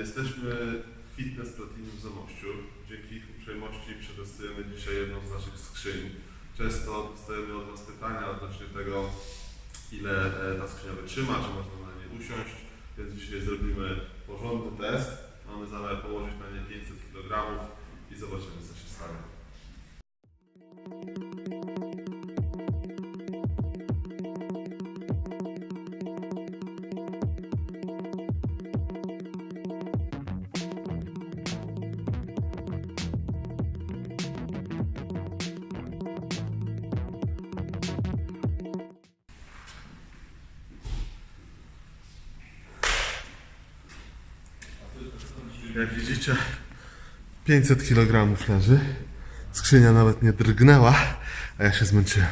Jesteśmy Fitness Platinum w Zamościu. Dzięki ich uprzejmości przetestujemy dzisiaj jedną z naszych skrzyń. Często dostajemy od Was pytania odnośnie tego, ile e, ta skrzynia wytrzyma, czy można na niej usiąść, więc dzisiaj zrobimy porządny test. Mamy zamiar położyć na nie 500 kg Jak widzicie, 500 kg leży. Skrzynia nawet nie drgnęła, a ja się zmęczyłem.